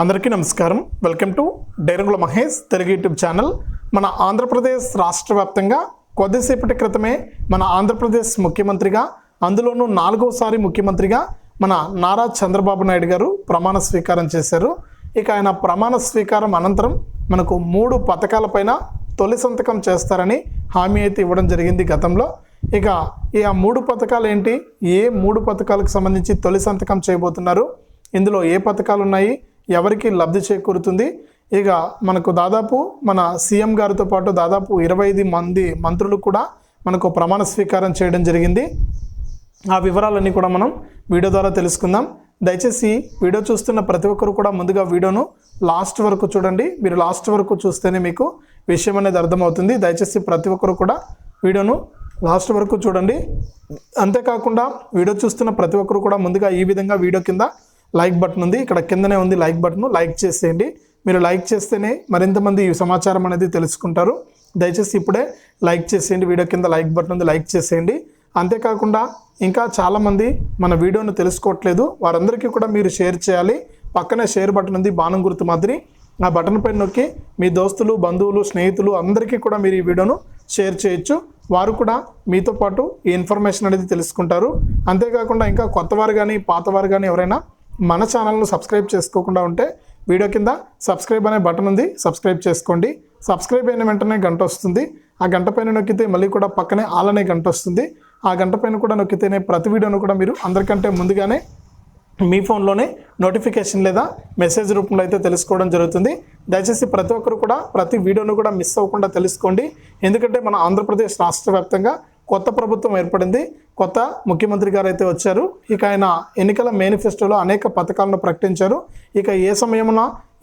అందరికీ నమస్కారం. Welcome to డైరంగుల మహేష్ తెలుగు యూట్యూబ్ ఛానల్. మన ఆంధ్రప్రదేశ్ రాష్ట్ర వ్యాప్తంగా కొద్దిసేపటి క్రితమే మన ఆంధ్రప్రదేశ్ ముఖ్యమంత్రిగా అందులోనూ నాలుగోసారి ముఖ్యమంత్రిగా మన నారా చంద్రబాబు నాయుడు గారు ప్రమాణ స్వీకారం చేశారు. ఇక ఆయన ప్రమాణ స్వీకారం అనంతరం మనకు మూడు పథకాలపైన తొలి సంతకం చేస్తారని హామీ అయితే ఇవ్వడం జరిగింది గతంలో. ఇక ఈ ఆ మూడు పథకాలు ఏంటి? ఏ మూడు పథకాలకు సంబంధించి తొలి సంతకం చేయబోతున్నారు? ఇందులో ఏ పథకాలు ఉన్నాయి? ఎవరికి లబ్ధి చేకూరుతుంది? ఇక మనకు దాదాపు మన సీఎం గారితో పాటు దాదాపు ఇరవై ఐదు మంది మంత్రులు కూడా మనకు ప్రమాణ స్వీకారం చేయడం జరిగింది. ఆ వివరాలన్నీ కూడా మనం వీడియో ద్వారా తెలుసుకుందాం. దయచేసి వీడియో చూస్తున్న ప్రతి ఒక్కరు కూడా ముందుగా వీడియోను లాస్ట్ వరకు చూడండి. మీరు లాస్ట్ వరకు చూస్తేనే మీకు విషయం అనేది అర్థమవుతుంది. దయచేసి ప్రతి ఒక్కరు కూడా వీడియోను లాస్ట్ వరకు చూడండి. అంతేకాకుండా వీడియో చూస్తున్న ప్రతి ఒక్కరు కూడా ముందుగా ఈ విధంగా వీడియో కింద లైక్ బటన్ ఉంది. ఇక్కడ కిందనే ఉంది లైక్ బటన్. లైక్ చేసేయండి. మీరు లైక్ చేస్తేనే మరింత మంది ఈ సమాచారం అనేది తెలుసుకుంటారు. దయచేసి ఇప్పుడే లైక్ చేసేయండి. వీడియో కింద లైక్ బటన్ ఉంది. లైక్ చేసేయండి. అంతేకాకుండా ఇంకా చాలామంది మన వీడియోను తెలుసుకోవట్లేదు. వారందరికీ కూడా మీరు షేర్ చేయాలి. పక్కనే షేర్ బటన్ ఉంది. బాణం గుర్తు మాదిరి. ఆ బటన్ పైన నొక్కి మీ దోస్తులు బంధువులు స్నేహితులు అందరికీ కూడా మీరు ఈ వీడియోను షేర్ చేయొచ్చు. వారు కూడా మీతో పాటు ఈ ఇన్ఫర్మేషన్ అనేది తెలుసుకుంటారు. అంతేకాకుండా ఇంకా కొత్తవారు కానీ పాతవారు కానీ ఎవరైనా మన ఛానల్ను సబ్స్క్రైబ్ చేసుకోకుండా ఉంటే వీడియో కింద సబ్స్క్రైబ్ అనే బటన్ ఉంది సబ్స్క్రైబ్ చేసుకోండి. సబ్స్క్రైబ్ అయిన వెంటనే గంట వస్తుంది. ఆ గంట పైన నొక్కితే మళ్ళీ కూడా పక్కనే ఆల్ అనే గంట వస్తుంది. ఆ గంట పైన కూడా నొక్కితేనే ప్రతి వీడియోను కూడా మీరు అందరికంటే ముందుగానే మీ ఫోన్లోనే నోటిఫికేషన్ లేదా మెసేజ్ రూపంలో అయితే తెలుసుకోవడం జరుగుతుంది. దయచేసి ప్రతి ఒక్కరు కూడా ప్రతి వీడియోను కూడా మిస్ అవ్వకుండా తెలుసుకోండి. ఎందుకంటే మన ఆంధ్రప్రదేశ్ రాష్ట్ర వ్యాప్తంగా కొత్త ప్రభుత్వం ఏర్పడింది. కొత్త ముఖ్యమంత్రి గారు అయితే వచ్చారు. ఇక ఆయన ఎన్నికల మేనిఫెస్టోలో అనేక పథకాలను ప్రకటించారు. ఇక ఏ సమయమున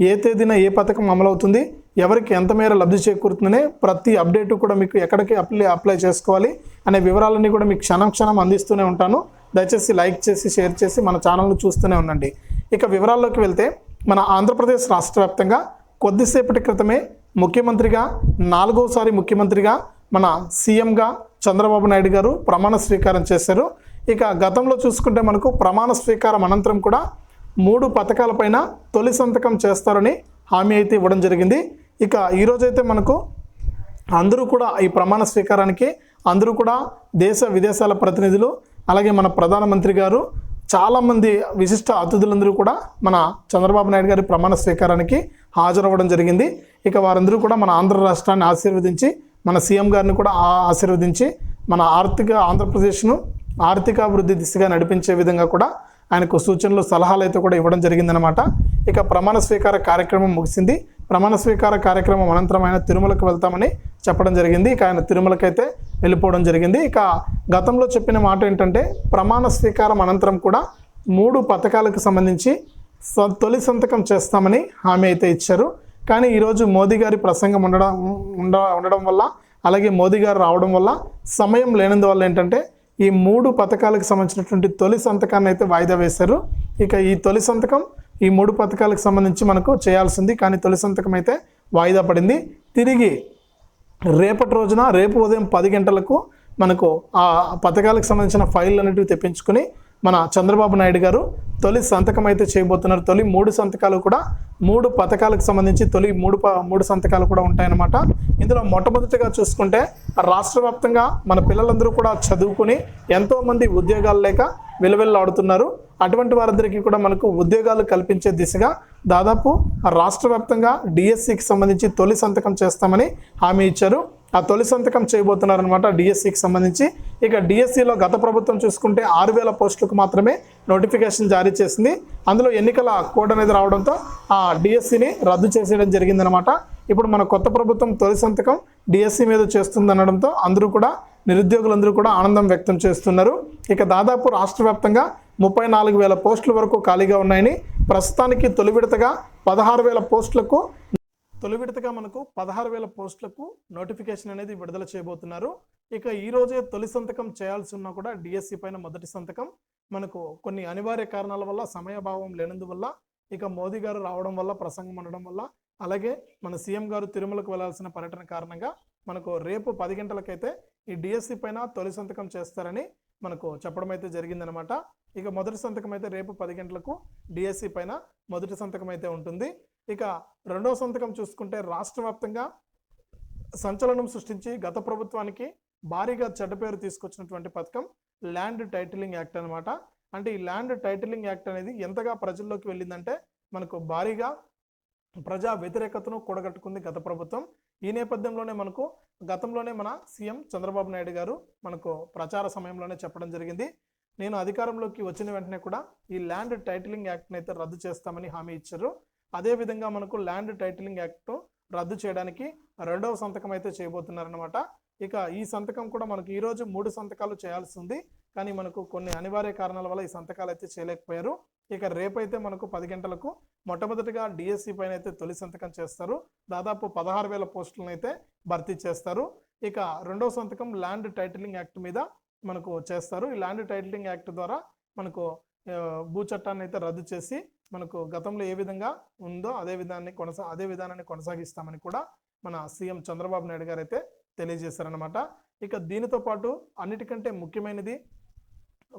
ఏ తేదీన ఏ పథకం అమలవుతుంది ఎవరికి ఎంత మేర లబ్ధి చేకూరుతుందనే ప్రతి అప్డేట్ కూడా మీకు ఎక్కడికి అప్లై అప్లై చేసుకోవాలి అనే వివరాలన్నీ కూడా మీకు క్షణం క్షణం అందిస్తూనే ఉంటాను. దయచేసి లైక్ చేసి షేర్ చేసి మన ఛానల్ను చూస్తూనే ఉండండి. ఇక వివరాల్లోకి వెళ్తే మన ఆంధ్రప్రదేశ్ రాష్ట్ర వ్యాప్తంగా కొద్దిసేపటి క్రితమే ముఖ్యమంత్రిగా నాలుగోసారి ముఖ్యమంత్రిగా మన సీఎంగా చంద్రబాబు నాయుడు గారు ప్రమాణ స్వీకారం చేశారు. ఇక గతంలో చూసుకుంటే మనకు ప్రమాణ స్వీకారం అనంతరం కూడా మూడు పథకాలపైన తొలి సంతకం చేస్తారని హామీ అయితే ఇవ్వడం జరిగింది. ఇక ఈరోజైతే మనకు అందరూ కూడా ఈ ప్రమాణ స్వీకారానికి అందరూ కూడా దేశ విదేశాల ప్రతినిధులు అలాగే మన ప్రధానమంత్రి గారు చాలామంది విశిష్ట అతిథులందరూ కూడా మన చంద్రబాబు నాయుడు గారి ప్రమాణ స్వీకారానికి హాజరవ్వడం జరిగింది. ఇక వారందరూ కూడా మన ఆంధ్ర రాష్ట్రాన్ని ఆశీర్వదించి మన సీఎం గారిని కూడా ఆశీర్వదించి మన ఆర్థిక ఆంధ్రప్రదేశ్ను ఆర్థికాభివృద్ధి దిశగా నడిపించే విధంగా కూడా ఆయనకు సూచనలు సలహాలు అయితే కూడా ఇవ్వడం జరిగిందనమాట ఇక ప్రమాణ స్వీకార కార్యక్రమం ముగిసింది. ప్రమాణ స్వీకార కార్యక్రమం అనంతరం ఆయన తిరుమలకు వెళ్తామని చెప్పడం జరిగింది. ఇక ఆయన తిరుమలకైతే వెళ్ళిపోవడం జరిగింది. ఇక గతంలో చెప్పిన మాట ఏంటంటే ప్రమాణ స్వీకారం అనంతరం కూడా మూడు పథకాలకు సంబంధించి స- తొలి సంతకం చేస్తామని హామీ అయితే ఇచ్చారు. కానీ ఈరోజు మోదీ గారి ప్రసంగం ఉండడం ఉండ ఉండడం వల్ల అలాగే మోదీ గారు రావడం వల్ల సమయం లేనందువల్ల ఏంటంటే ఈ మూడు పథకాలకు సంబంధించినటువంటి తొలి సంతకాన్ని అయితే వాయిదా వేశారు. ఇక ఈ తొలి సంతకం ఈ మూడు పథకాలకు సంబంధించి మనకు చేయాల్సింది కానీ తొలి సంతకం అయితే వాయిదా పడింది. తిరిగి రేపటి రోజున రేపు ఉదయం పది గంటలకు మనకు ఆ పథకాలకు సంబంధించిన ఫైల్ అనేటివి తెప్పించుకుని మన చంద్రబాబు నాయుడు గారు తొలి సంతకం అయితే చేయబోతున్నారు. తొలి మూడు సంతకాలు కూడా మూడు పథకాలకు సంబంధించి తొలి మూడు ప- మూడు సంతకాలు కూడా ఉంటాయన్నమాట. ఇందులో మొట్టమొదటిగా చూసుకుంటే రాష్ట్ర వ్యాప్తంగా మన పిల్లలందరూ కూడా చదువుకుని ఎంతోమంది ఉద్యోగాలు లేక విలువెల్లాడుతున్నారు అటువంటి వారందరికీ కూడా మనకు ఉద్యోగాలు కల్పించే దిశగా దాదాపు రాష్ట్ర వ్యాప్తంగా డిఎస్సికి సంబంధించి తొలి సంతకం చేస్తామని హామీ ఇచ్చారు. ఆ తొలి సంతకం చేయబోతున్నారనమాట డిఎస్సికి సంబంధించి. ఇక డిఎస్సిలో గత ప్రభుత్వం చూసుకుంటే ఆరు వేల పోస్టులకు మాత్రమే నోటిఫికేషన్ జారీ చేసింది. అందులో ఎన్నికల కోడ్ అనేది రావడంతో ఆ డిఎస్సిని రద్దు చేసేయడం జరిగిందనమాట ఇప్పుడు మన కొత్త ప్రభుత్వం తొలి సంతకం డిఎస్సి మీద చేస్తుందనడంతో అందరూ కూడా నిరుద్యోగులందరూ కూడా ఆనందం వ్యక్తం చేస్తున్నారు. ఇక దాదాపు రాష్ట్ర వ్యాప్తంగా ముప్పై నాలుగు వేల పోస్టుల వరకు ఖాళీగా ఉన్నాయని ప్రస్తుతానికి తొలి విడతగా పదహారు వేల పోస్టులకు తొలి విడతగా మనకు పదహారు వేల పోస్టులకు నోటిఫికేషన్ అనేది విడుదల చేయబోతున్నారు. ఇక ఈ రోజే తొలి సంతకం చేయాల్సి ఉన్నా కూడా డిఎస్సి పైన మొదటి సంతకం. మనకు కొన్ని అనివార్య కారణాల వల్ల సమయభావం లేనందువల్ల ఇక మోదీ గారు రావడం వల్ల ప్రసంగం ఉండడం వల్ల అలాగే మన సీఎం గారు తిరుమలకు వెళ్ళాల్సిన పర్యటన కారణంగా మనకు రేపు పది గంటలకైతే ఈ డిఎస్సి పైన తొలి సంతకం చేస్తారని మనకు చెప్పడం అయితే జరిగిందనమాట. ఇక మొదటి సంతకం అయితే రేపు పది గంటలకు డిఎస్సి పైన మొదటి సంతకం అయితే ఉంటుంది. ఇక రెండవ సంతకం చూసుకుంటే రాష్ట్ర వ్యాప్తంగా సంచలనం సృష్టించి గత ప్రభుత్వానికి భారీగా చెడ్డ పేరు తీసుకొచ్చినటువంటి పథకం ల్యాండ్ టైటిలింగ్ యాక్ట్ అన్నమాట. అంటే ఈ ల్యాండ్ టైటిలింగ్ యాక్ట్ అనేది ఎంతగా ప్రజల్లోకి వెళ్ళిందంటే మనకు భారీగా ప్రజా వ్యతిరేకతను కూడగట్టుకుంది గత ప్రభుత్వం. ఈ నేపథ్యంలోనే మనకు గతంలోనే మన సీఎం చంద్రబాబు నాయుడు గారు మనకు ప్రచార సమయంలోనే చెప్పడం జరిగింది. నేను అధికారంలోకి వచ్చిన వెంటనే కూడా ఈ ల్యాండ్ టైటిలింగ్ యాక్ట్ని అయితే రద్దు చేస్తామని హామీ ఇచ్చారు. అదేవిధంగా మనకు ల్యాండ్ టైటిలింగ్ యాక్ట్ రద్దు చేయడానికి రెండవ సంతకం అయితే చేయబోతున్నారనమాట ఇక ఈ సంతకం కూడా మనకు ఈరోజు మూడు సంతకాలు చేయాల్సి ఉంది కానీ మనకు కొన్ని అనివార్య కారణాల వల్ల ఈ సంతకాలు అయితే చేయలేకపోయారు. ఇక రేపైతే మనకు పది గంటలకు మొట్టమొదటిగా డిఎస్సి పైన అయితే తొలి సంతకం చేస్తారు. దాదాపు పదహారు వేల పోస్టులను అయితే భర్తీ చేస్తారు. ఇక రెండవ సంతకం ల్యాండ్ టైటిలింగ్ యాక్ట్ మీద మనకు చేస్తారు. ఈ ల్యాండ్ టైటిలింగ్ యాక్ట్ ద్వారా మనకు భూ చట్టాన్ని అయితే రద్దు చేసి మనకు గతంలో ఏ విధంగా ఉందో అదే విధాన్ని కొనసా అదే విధానాన్ని కొనసాగిస్తామని కూడా మన సీఎం చంద్రబాబు నాయుడు గారు అయితే తెలియజేశారనమాట ఇక దీనితో పాటు అన్నిటికంటే ముఖ్యమైనది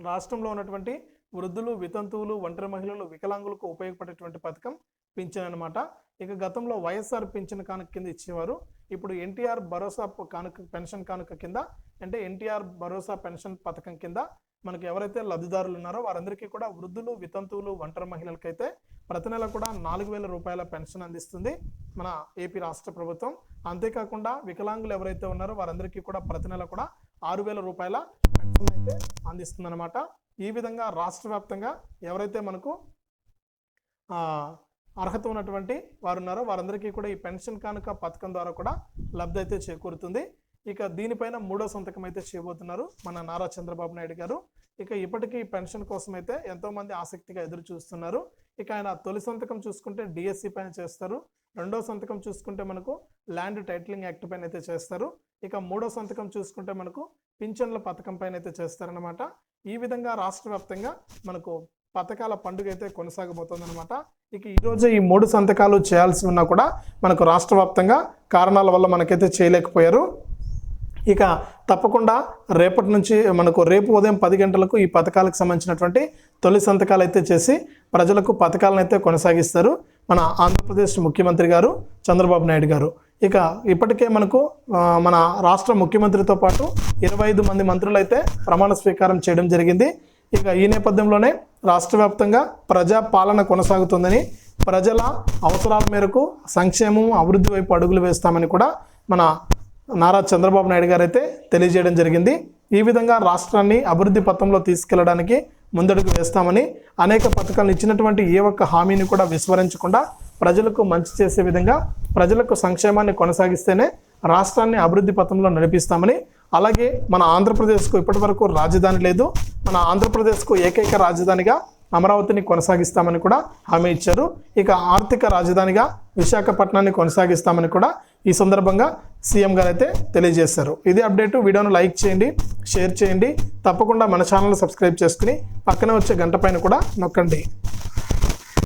రాష్ట్రంలో ఉన్నటువంటి వృద్ధులు వితంతువులు ఒంటరి మహిళలు వికలాంగులకు ఉపయోగపడేటువంటి పథకం పింఛన్ అనమాట ఇక గతంలో వైఎస్ఆర్ పింఛన్ కానుక కింద ఇచ్చేవారు. ఇప్పుడు ఎన్టీఆర్ భరోసా కానుక పెన్షన్ కానుక కింద అంటే ఎన్టీఆర్ భరోసా పెన్షన్ పథకం కింద మనకి ఎవరైతే లబ్ధిదారులు ఉన్నారో వారందరికీ కూడా వృద్ధులు వితంతువులు ఒంటరి మహిళలకైతే ప్రతి నెల కూడా నాలుగు వేల రూపాయల పెన్షన్ అందిస్తుంది మన ఏపీ రాష్ట్ర ప్రభుత్వం. అంతేకాకుండా వికలాంగులు ఎవరైతే ఉన్నారో వారందరికీ కూడా ప్రతి నెల కూడా ఆరు వేల రూపాయల పెన్షన్ అయితే అందిస్తుందన్నమాట. ఈ విధంగా రాష్ట్ర వ్యాప్తంగా ఎవరైతే మనకు అర్హత ఉన్నటువంటి వారు ఉన్నారో వారందరికీ కూడా ఈ పెన్షన్ కానుక పథకం ద్వారా కూడా లబ్ధి అయితే చేకూరుతుంది. ఇక దీనిపైన మూడో సంతకం అయితే చేయబోతున్నారు మన నారా చంద్రబాబు నాయుడు గారు. ఇక ఇప్పటికీ పెన్షన్ కోసం అయితే ఎంతో మంది ఆసక్తిగా ఎదురు చూస్తున్నారు. ఇక ఆయన తొలి సంతకం చూసుకుంటే డిఎస్సి పైన చేస్తారు. రెండో సంతకం చూసుకుంటే మనకు ల్యాండ్ టైటిలింగ్ యాక్ట్ పైన అయితే చేస్తారు. ఇక మూడో సంతకం చూసుకుంటే మనకు పింఛన్ల పథకం పైన అయితే చేస్తారనమాట ఈ విధంగా రాష్ట్ర వ్యాప్తంగా మనకు పథకాల పండుగ అయితే కొనసాగబోతోందనమాట ఇక ఈరోజు ఈ మూడు సంతకాలు చేయాల్సి ఉన్నా కూడా మనకు రాష్ట్ర వ్యాప్తంగా కారణాల వల్ల మనకైతే చేయలేకపోయారు. ఇక తప్పకుండా రేపటి నుంచి మనకు రేపు ఉదయం పది గంటలకు ఈ పథకాలకు సంబంధించినటువంటి తొలి సంతకాలు అయితే చేసి ప్రజలకు పథకాలను అయితే కొనసాగిస్తారు. మన ఆంధ్రప్రదేశ్ ముఖ్యమంత్రి గారు చంద్రబాబు నాయుడు గారు. ఇక ఇప్పటికే మనకు మన రాష్ట్ర ముఖ్యమంత్రితో పాటు ఇరవై ఐదు మంది మంత్రులు అయితే ప్రమాణ స్వీకారం చేయడం జరిగింది. ఇక ఈ నేపథ్యంలోనే రాష్ట్ర వ్యాప్తంగా ప్రజా పాలన కొనసాగుతుందని ప్రజల అవసరాల మేరకు సంక్షేమం అభివృద్ధి వైపు అడుగులు వేస్తామని కూడా మన నారా చంద్రబాబు నాయుడు గారు అయితే తెలియజేయడం జరిగింది. ఈ విధంగా రాష్ట్రాన్ని అభివృద్ధి పథంలో తీసుకెళ్ళడానికి ముందడుగు వేస్తామని అనేక పథకాలను ఇచ్చినటువంటి ఏ ఒక్క హామీని కూడా విస్మరించకుండా ప్రజలకు మంచి చేసే విధంగా ప్రజలకు సంక్షేమాన్ని కొనసాగిస్తేనే రాష్ట్రాన్ని అభివృద్ధి పథంలో నడిపిస్తామని అలాగే మన ఆంధ్రప్రదేశ్కు ఇప్పటివరకు రాజధాని లేదు. మన ఆంధ్రప్రదేశ్కు ఏకైక రాజధానిగా అమరావతిని కొనసాగిస్తామని కూడా హామీ ఇచ్చారు. ఇక ఆర్థిక రాజధానిగా విశాఖపట్నాన్ని కొనసాగిస్తామని కూడా ఈ సందర్భంగా సీఎం గారు అయితే తెలియజేశారు. ఇది అప్డేట్. వీడియోను లైక్ చేయండి షేర్ చేయండి. తప్పకుండా మన ఛానల్ సబ్స్క్రైబ్ చేసుకుని పక్కనే వచ్చే గంట పైన కూడా నొక్కండి.